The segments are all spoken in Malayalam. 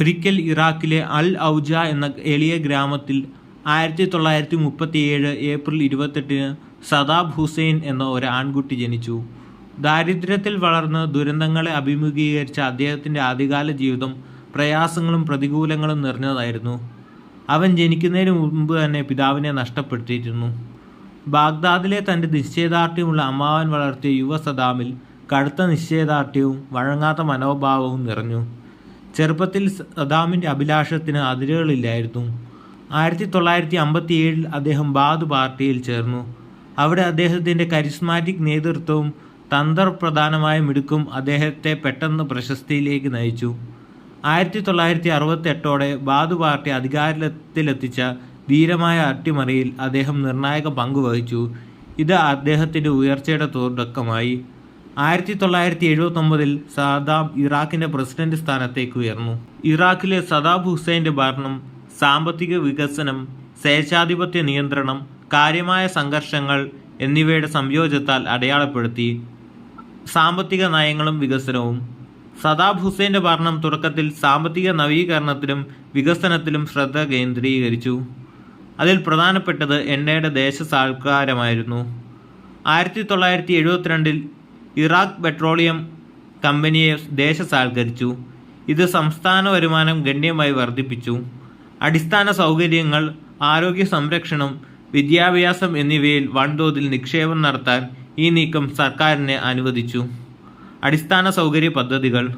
ഒരിക്കൽ ഇറാഖിലെ അൽ ഔജ എന്ന എളിയ ഗ്രാമത്തിൽ ആയിരത്തി തൊള്ളായിരത്തി മുപ്പത്തിയേഴ് ഏപ്രിൽ ഇരുപത്തെട്ടിന് സദാബ് ഹുസൈൻ എന്ന ഒരു ആൺകുട്ടി ജനിച്ചു. ദാരിദ്ര്യത്തിൽ വളർന്ന് ദുരന്തങ്ങളെ അഭിമുഖീകരിച്ച അദ്ദേഹത്തിന്റെ ആദ്യകാല ജീവിതം പ്രയാസങ്ങളും പ്രതികൂലങ്ങളും നിറഞ്ഞതായിരുന്നു. അവൻ ജനിക്കുന്നതിന് മുമ്പ് തന്നെ പിതാവിനെ നഷ്ടപ്പെടുത്തിയിരുന്നു. ബാഗ്ദാദിലെ തന്റെ നിശ്ചയദാർഢ്യമുള്ള അമ്മാവൻ വളർത്തിയ യുവ സദാമിൽ കടുത്ത നിശ്ചയദാർഢ്യവും വഴങ്ങാത്ത മനോഭാവവും നിറഞ്ഞു. ചെറുപ്പത്തിൽ സദാമിന്റെ അഭിലാഷത്തിന് അതിരുകളില്ലായിരുന്നു. ആയിരത്തി തൊള്ളായിരത്തി അമ്പത്തി ഏഴിൽ അദ്ദേഹം ബാദ് പാർട്ടിയിൽ ചേർന്നു. അവിടെ അദ്ദേഹത്തിന്റെ കരിസ്മാറ്റിക് നേതൃത്വവും തന്ത്രപ്രധാനമായ മിടുക്കും അദ്ദേഹത്തെ പെട്ടെന്ന് പ്രശസ്തിയിലേക്ക് നയിച്ചു. ആയിരത്തി തൊള്ളായിരത്തി അറുപത്തി എട്ടോടെ ബാദു പാർട്ടി അധികാരത്തിലെത്തിച്ച ധീരമായ അട്ടിമറിയിൽ അദ്ദേഹം നിർണായക പങ്കുവഹിച്ചു ഇത് അദ്ദേഹത്തിന്റെ ഉയർച്ചയുടെ തുടക്കമായി ആയിരത്തി തൊള്ളായിരത്തി എഴുപത്തൊമ്പതിൽ സദാം ഇറാഖിന്റെ പ്രസിഡന്റ് സ്ഥാനത്തേക്ക് ഉയർന്നു. ഇറാഖിലെ സദാബ് ഹുസൈന്റെ ഭരണം സാമ്പത്തിക വികസനം സ്വേച്ഛാധിപത്യ നിയന്ത്രണം കാര്യമായ സംഘർഷങ്ങൾ എന്നിവയുടെ സംയോജത്താൽ അടയാളപ്പെടുത്തി സാമ്പത്തിക നയങ്ങളും വികസനവും. സദാബ് ഹുസൈന്റെ ഭരണം തുടക്കത്തിൽ സാമ്പത്തിക നവീകരണത്തിലും വികസനത്തിലും ശ്രദ്ധ കേന്ദ്രീകരിച്ചു. അതിൽ പ്രധാനപ്പെട്ടത് എണ്ണയുടെ ദേശസാൽക്കാരമായിരുന്നു. ആയിരത്തി തൊള്ളായിരത്തി എഴുപത്തിരണ്ടിൽ ഇറാഖ് പെട്രോളിയം കമ്പനിയെ ദേശസാൽക്കരിച്ചു ഇത് സംസ്ഥാന വരുമാനം ഗണ്യമായി വർദ്ധിപ്പിച്ചു. അടിസ്ഥാന സൗകര്യങ്ങൾ ആരോഗ്യ സംരക്ഷണം വിദ്യാഭ്യാസം എന്നിവയിൽ വൻതോതിൽ നിക്ഷേപം നടത്താൻ ഈ നീക്കം സർക്കാരിനെ അനുവദിച്ചു. അടിസ്ഥാന സൗകര്യ പദ്ധതികൾ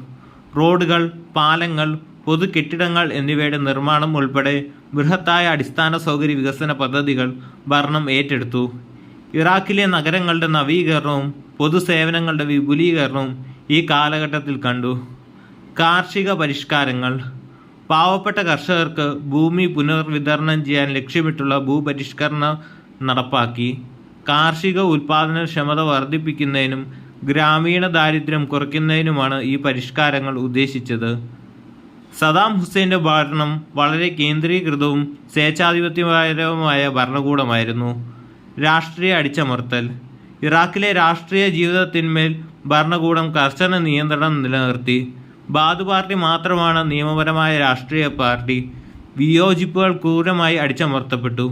റോഡുകൾ പാലങ്ങൾ പൊതു കെട്ടിടങ്ങൾ എന്നിവയുടെ നിർമ്മാണം ഉൾപ്പെടെ ബൃഹത്തായ അടിസ്ഥാന സൗകര്യ വികസന പദ്ധതികൾ ഭരണം ഏറ്റെടുത്തു. ഇറാഖിലെ നഗരങ്ങളുടെ നവീകരണവും പൊതുസേവനങ്ങളുടെ വിപുലീകരണവും ഈ കാലഘട്ടത്തിൽ കണ്ടു. കാർഷിക പരിഷ്കാരങ്ങൾ. പാവപ്പെട്ട കർഷകർക്ക് ഭൂമി പുനർവിതരണം ചെയ്യാൻ ലക്ഷ്യമിട്ടുള്ള ഭൂപരിഷ്കരണം നടപ്പാക്കി. കാർഷിക ഉൽപാദനക്ഷമത വർദ്ധിപ്പിക്കുന്നതിനും ഗ്രാമീണ ദാരിദ്ര്യം കുറയ്ക്കുന്നതിനുമാണ് ഈ പരിഷ്കാരങ്ങൾ ഉദ്ദേശിച്ചത്. സദാം ഹുസൈന്റെ ഭരണം വളരെ കേന്ദ്രീകൃതവും സ്വേച്ഛാധിപത്യപരവുമായ ഭരണകൂടമായിരുന്നു. രാഷ്ട്രീയ അടിച്ചമർത്തൽ. ഇറാഖിലെ രാഷ്ട്രീയ ജീവിതത്തിന്മേൽ ഭരണകൂടം കർശന നിയന്ത്രണം നിലനിർത്തി. ബാദ് പാർട്ടി മാത്രമാണ് നിയമപരമായ രാഷ്ട്രീയ പാർട്ടി വിയോജിപ്പുകൾ ക്രൂരമായി അടിച്ചമർത്തപ്പെട്ടു.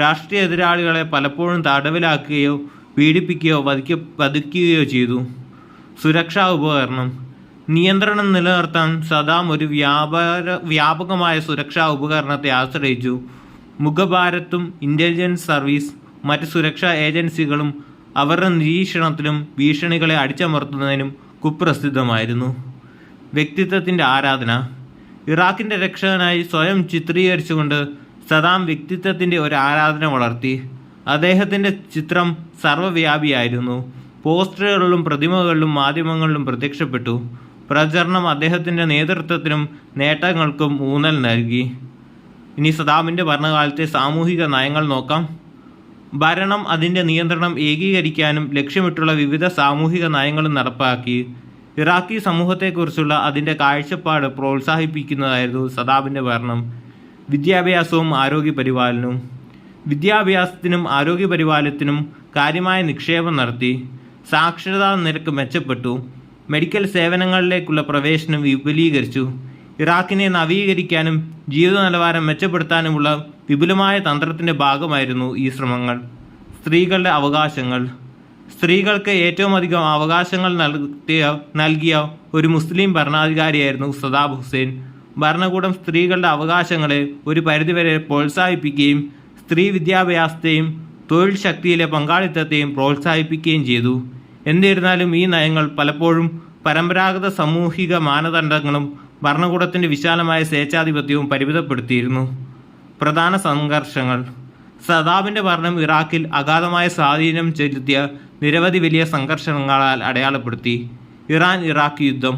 രാഷ്ട്രീയ എതിരാളികളെ പലപ്പോഴും തടവിലാക്കുകയോ പീഡിപ്പിക്കുകയോ വധിക്ക വധിക്കുകയോ ചെയ്തു. സുരക്ഷാ ഉപകരണം. നിയന്ത്രണം നിലനിർത്താൻ സദാം ഒരു വ്യാപാര വ്യാപകമായ സുരക്ഷാ ഉപകരണത്തെ ആശ്രയിച്ചു. മുഖഭാരത്തും ഇന്റലിജൻസ് സർവീസ് മറ്റ് സുരക്ഷാ ഏജൻസികളും അവരുടെ നിരീക്ഷണത്തിലും ഭീഷണികളെ അടിച്ചമർത്തുന്നതിനും കുപ്രസിദ്ധമായിരുന്നു. വ്യക്തിത്വത്തിന്റെ ആരാധന. ഇറാഖിന്റെ രക്ഷകനായി സ്വയം ചിത്രീകരിച്ചുകൊണ്ട് സദാം വ്യക്തിത്വത്തിന്റെ ഒരു ആരാധന വളർത്തി. അദ്ദേഹത്തിന്റെ ചിത്രം സർവവ്യാപിയായിരുന്നു പോസ്റ്ററുകളിലും പ്രതിമകളിലും മാധ്യമങ്ങളിലും പ്രത്യക്ഷപ്പെട്ടു. പ്രചരണം അദ്ദേഹത്തിന്റെ നേതൃത്വത്തിനും നേട്ടങ്ങൾക്കും ഊന്നൽ നൽകി. ഇനി സദാമിന്റെ ഭരണകാലത്തെ സാമൂഹിക നയങ്ങൾ നോക്കാം. ഭരണം അതിന്റെ നിയന്ത്രണം ഏകീകരിക്കാനും ലക്ഷ്യമിട്ടുള്ള വിവിധ സാമൂഹിക നയങ്ങളും നടപ്പാക്കി. ഇറാഖി സമൂഹത്തെക്കുറിച്ചുള്ള അതിന്റെ കാഴ്ചപ്പാട് പ്രോത്സാഹിപ്പിക്കുന്നതായിരുന്നു സദാബിന്റെ ഭരണം. വിദ്യാഭ്യാസവും ആരോഗ്യ പരിപാലനവും വിദ്യാഭ്യാസത്തിനും ആരോഗ്യ പരിപാലനത്തിനും കാര്യമായ നിക്ഷേപം നടത്തി. സാക്ഷരതാ നിരക്ക് മെച്ചപ്പെട്ടു. മെഡിക്കൽ സേവനങ്ങളിലേക്കുള്ള പ്രവേശനം വിപുലീകരിച്ചു. ഇറാഖിനെ നവീകരിക്കാനും ജീവിത നിലവാരം മെച്ചപ്പെടുത്താനുമുള്ള വിപുലമായ തന്ത്രത്തിന്റെ ഭാഗമായിരുന്നു ഈ ശ്രമങ്ങൾ. സ്ത്രീകളുടെ അവകാശങ്ങൾ. സ്ത്രീകൾക്ക് ഏറ്റവും അധികം അവകാശങ്ങൾ നൽകിയ നൽകിയ ഒരു മുസ്ലിം ഭരണാധികാരിയായിരുന്നു സദാബ് ഹുസൈൻ. ഭരണകൂടം സ്ത്രീകളുടെ അവകാശങ്ങളെ ഒരു പരിധിവരെ പ്രോത്സാഹിപ്പിക്കുകയും സ്ത്രീ വിദ്യാഭ്യാസത്തെയും തൊഴിൽ ശക്തിയിലെ പങ്കാളിത്തത്തെയും പ്രോത്സാഹിപ്പിക്കുകയും ചെയ്തു. എന്നിരുന്നാലും ഈ നയങ്ങൾ പലപ്പോഴും പരമ്പരാഗത സാമൂഹിക മാനദണ്ഡങ്ങളും ഭരണകൂടത്തിന്റെ വിശാലമായ സ്വേച്ഛാധിപത്യവും പരിമിതപ്പെടുത്തിയിരുന്നു. പ്രധാന സംഘർഷങ്ങൾ. സദാബിന്റെ ഭരണം ഇറാഖിൽ അഗാധമായ സ്വാധീനം ചെലുത്തിയ നിരവധി വലിയ സംഘർഷങ്ങളാൽ അടയാളപ്പെടുത്തി. ഇറാൻ ഇറാഖ് യുദ്ധം.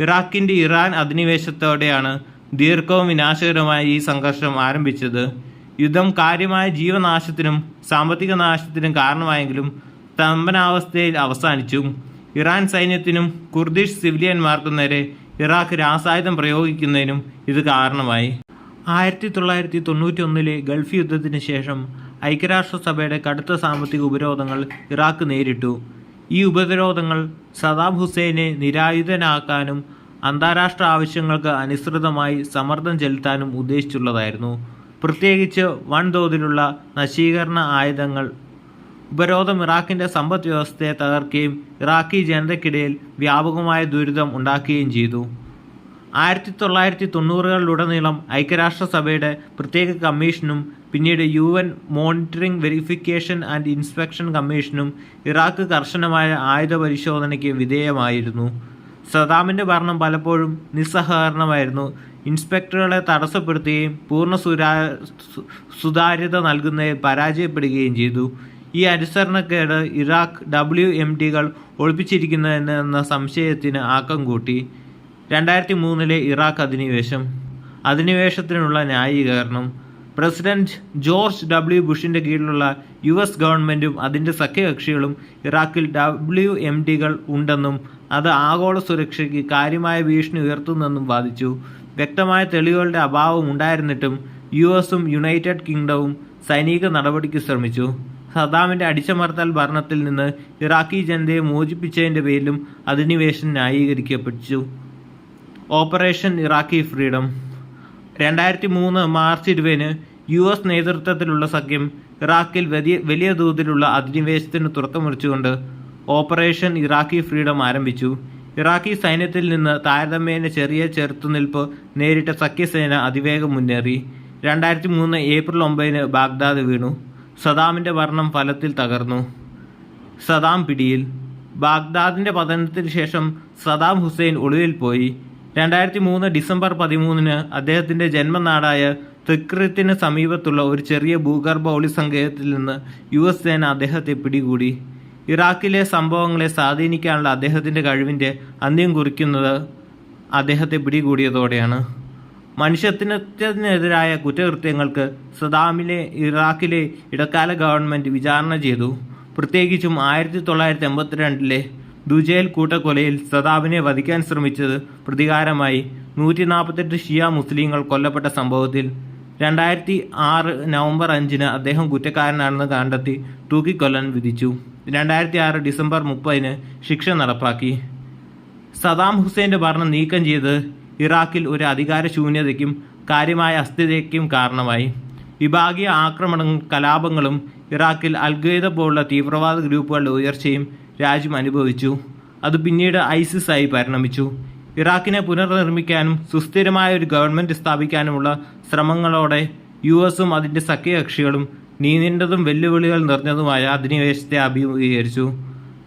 ഇറാഖിന്റെ ഇറാൻ അധിനിവേശത്തോടെയാണ് ദീർഘവും വിനാശകരമായ ഈ സംഘർഷം ആരംഭിച്ചത്. യുദ്ധം കാര്യമായ ജീവനാശത്തിനും സാമ്പത്തിക നാശത്തിനും കാരണമായെങ്കിലും സ്തംഭനാവസ്ഥയിൽ അവസാനിച്ചു. ഇറാൻ സൈന്യത്തിനും കുർദിഷ് സിവിലിയന്മാർക്കും നേരെ ഇറാഖ് രാസായുധം പ്രയോഗിക്കുന്നതിനും ഇത് കാരണമായി. ആയിരത്തി തൊള്ളായിരത്തി തൊണ്ണൂറ്റി ഒന്നിലെ ഗൾഫ് യുദ്ധത്തിന് ശേഷം ഐക്യരാഷ്ട്രസഭയുടെ കടുത്ത സാമ്പത്തിക ഉപരോധങ്ങൾ ഇറാഖ് നേരിട്ടു ഈ ഉപരോധങ്ങൾ സദാം ഹുസൈനെ നിരായുധനാക്കാനും അന്താരാഷ്ട്ര ആവശ്യങ്ങൾക്ക് അനുസൃതമായി സമ്മർദ്ദം ചെലുത്താനും ഉദ്ദേശിച്ചുള്ളതായിരുന്നു. പ്രത്യേകിച്ച് വൻതോതിലുള്ള നശീകരണ ആയുധങ്ങൾ. ഉപരോധം ഇറാഖിന്റെ സമ്പദ് വ്യവസ്ഥയെ തകർക്കുകയും ഇറാഖി ജനതയ്ക്കിടയിൽ വ്യാപകമായ ദുരിതം ഉണ്ടാക്കുകയും ചെയ്തു. ആയിരത്തി തൊള്ളായിരത്തി തൊണ്ണൂറുകളിലുടനീളം ഐക്യരാഷ്ട്രസഭയുടെ പ്രത്യേക കമ്മീഷനും പിന്നീട് U N monitoring verification and inspection കമ്മീഷനും ഇറാഖ് കർശനമായ ആയുധ പരിശോധനയ്ക്ക് വിധേയമായിരുന്നു. സദാമിന്റെ ഭരണം പലപ്പോഴും നിസ്സഹകരണമായിരുന്നു. ഇൻസ്പെക്ടറുകളെ തടസ്സപ്പെടുത്തുകയും പൂർണ സുതാര്യത നൽകുന്നതിൽ പരാജയപ്പെടുകയും ചെയ്തു. ഈ അനുസരണക്കേട് ഇറാഖ് ഡബ്ല്യു എം ഡികൾ ഒളിപ്പിച്ചിരിക്കുന്നതെന്ന സംശയത്തിന് ആക്കം കൂട്ടി. രണ്ടായിരത്തി മൂന്നിലെ ഇറാഖ് അധിനിവേശം. അധിനിവേശത്തിനുള്ള ന്യായീകരണം. പ്രസിഡന്റ് ജോർജ് ഡബ്ല്യു ബുഷിന്റെ കീഴിലുള്ള യു. എസ്. ഗവൺമെന്റും അതിന്റെ സഖ്യകക്ഷികളും ഇറാഖിൽ ഡബ്ല്യു എം ഡികൾ ഉണ്ടെന്നും അത് ആഗോള സുരക്ഷയ്ക്ക് കാര്യമായ ഭീഷണി ഉയർത്തുന്നെന്നും വാദിച്ചു. വ്യക്തമായ തെളിവുകളുടെ അഭാവം ഉണ്ടായിരുന്നിട്ടും യു. എസും യുണൈറ്റഡ് കിങ്ഡവും സൈനിക നടപടിക്ക് ശ്രമിച്ചു. സദ്ദാമിന്റെ അടിച്ചമർത്തൽ ഭരണത്തിൽ നിന്ന് ഇറാഖി ജനതയെ മോചിപ്പിച്ചതിന്റെ പേരിലും അധിനിവേശം ന്യായീകരിക്കപ്പെട്ടു. Operation Iraqi freedom. രണ്ടായിരത്തി മൂന്ന് മാർച്ച് ഇരുപതിന് യു. എസ്. നേതൃത്വത്തിലുള്ള സഖ്യം ഇറാഖിൽ വലിയ വലിയ തോതിലുള്ള അധിനിവേശത്തിന് തുറക്കമുറിച്ചുകൊണ്ട് ഓപ്പറേഷൻ ഇറാഖി ഫ്രീഡം ആരംഭിച്ചു. ഇറാഖി സൈന്യത്തിൽ നിന്ന് താരതമ്യേന ചെറിയ ചെറുത്തുനിൽപ്പ് നേരിട്ട സഖ്യസേന അതിവേഗം മുന്നേറി. രണ്ടായിരത്തി മൂന്ന് ഏപ്രിൽ ഒമ്പതിന് ബാഗ്ദാദ് വീണു. സദാമിന്റെ ഭരണം ഫലത്തിൽ തകർന്നു. സദാം പിടിയിൽ. ബാഗ്ദാദിന്റെ പതനത്തിന് ശേഷം സദാം ഹുസൈൻ ഒളിവിൽ പോയി. രണ്ടായിരത്തി മൂന്ന് ഡിസംബർ പതിമൂന്നിന് അദ്ദേഹത്തിന്റെ ജന്മനാടായ തൃക്രിത്തിന് സമീപത്തുള്ള ഒരു ചെറിയ ഭൂഗർഭ ഒളിസങ്കേതത്തിൽ നിന്ന് യു. എസ്. സേന അദ്ദേഹത്തെ പിടികൂടി. ഇറാഖിലെ സംഭവങ്ങളെ സ്വാധീനിക്കാനുള്ള അദ്ദേഹത്തിന്റെ കഴിവിന്റെ അന്ത്യം കുറിക്കുന്നത് അദ്ദേഹത്തെ പിടികൂടിയതോടെയാണ്. മനുഷ്യത്വത്തിനെതിരായ കുറ്റകൃത്യങ്ങൾക്ക് സദാമിലെ ഇറാഖിലെ ഇടക്കാല ഗവൺമെന്റ് വിചാരണ ചെയ്തു. പ്രത്യേകിച്ചും ആയിരത്തി തൊള്ളായിരത്തി എൺപത്തിരണ്ടിലെ ദുജൈൽ കൂട്ടക്കൊലയിൽ സദാബിനെ വധിക്കാൻ ശ്രമിച്ചത് പ്രതികാരമായി നൂറ്റി നാൽപ്പത്തെട്ട് ഷിയ മുസ്ലിങ്ങൾ കൊല്ലപ്പെട്ട സംഭവത്തിൽ രണ്ടായിരത്തി ആറ് നവംബർ അഞ്ചിന് അദ്ദേഹം കുറ്റക്കാരനാണെന്ന് കണ്ടെത്തി തൂക്കിക്കൊല്ലാൻ വിധിച്ചു. രണ്ടായിരത്തി ആറ് ഡിസംബർ മുപ്പതിന് ശിക്ഷ നടപ്പാക്കി. സദാം ഹുസൈന്റെ ഭരണം നീക്കം ചെയ്ത് ഇറാഖിൽ ഒരു അധികാര ശൂന്യതയ്ക്കും കാര്യമായ അസ്ഥിരതയ്ക്കും കാരണമായി. വിഭാഗീയ ആക്രമണങ്ങളും കലാപങ്ങളും ഇറാഖിൽ അൽ-ഖ്വയ്ദ പോലുള്ള തീവ്രവാദ ഗ്രൂപ്പുകളുടെ ഉയർച്ചയും രാജ്യം അനുഭവിച്ചു. അത് പിന്നീട് ഐസിസ് ആയി പരിണമിച്ചു. ഇറാഖിനെ പുനർനിർമ്മിക്കാനും സുസ്ഥിരമായ ഒരു ഗവൺമെന്റ് സ്ഥാപിക്കാനുമുള്ള ശ്രമങ്ങളോടെ യു. എസും അതിന്റെ സഖ്യകക്ഷികളും നീണ്ടതും വെല്ലുവിളികൾ നിറഞ്ഞതുമായ അധിനിവേശത്തെ അഭിമുഖീകരിച്ചു.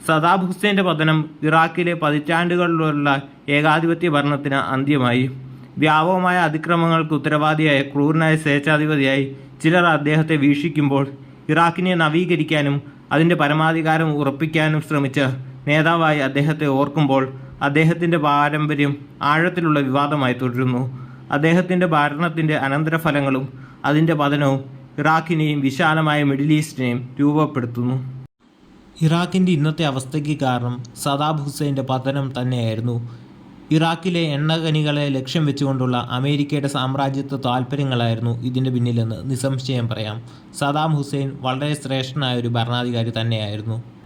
സദാബ് ഹുസൈന്റെ പതനം ഇറാഖിലെ പതിറ്റാണ്ടുകളിലുള്ള ഏകാധിപത്യ ഭരണത്തിന് അന്ത്യമായി. വ്യാപകമായ അതിക്രമങ്ങൾക്ക് ഉത്തരവാദിയായ ക്രൂരനായ സ്വേച്ഛാധിപതിയായി ചിലർ അദ്ദേഹത്തെ വീക്ഷിക്കുമ്പോൾ ഇറാഖിനെ നവീകരിക്കാനും അതിന്റെ പരമാധികാരം ഉറപ്പിക്കാനും ശ്രമിച്ച നേതാവായി അദ്ദേഹത്തെ ഓർക്കുമ്പോൾ അദ്ദേഹത്തിന്റെ പാരമ്പര്യം ആഴത്തിലുള്ള വിവാദമായി തുടരുന്നു. അദ്ദേഹത്തിന്റെ ഭരണത്തിന്റെ അനന്തരഫലങ്ങളും അതിന്റെ പതനവും ഇറാഖിനെയും വിശാലമായ മിഡിൽ ഈസ്റ്റിനെയും രൂപപ്പെടുത്തുന്നു. ഇറാഖിന്റെ ഇന്നത്തെ അവസ്ഥയ്ക്ക് കാരണം സദാബ് ഹുസൈന്റെ പതനം തന്നെയായിരുന്നു. ഇറാഖിലെ എണ്ണഖനികളെ ലക്ഷ്യം വെച്ചുകൊണ്ടുള്ള അമേരിക്കയുടെ സാമ്രാജ്യത്വ താൽപര്യങ്ങളായിരുന്നു ഇതിന്റെ പിന്നിലെന്ന് നിസ്സംശയം പറയാം. സദാം ഹുസൈൻ വളരെ ശ്രേഷ്ഠനായ ഒരു ഭരണാധികാരി തന്നെയായിരുന്നു.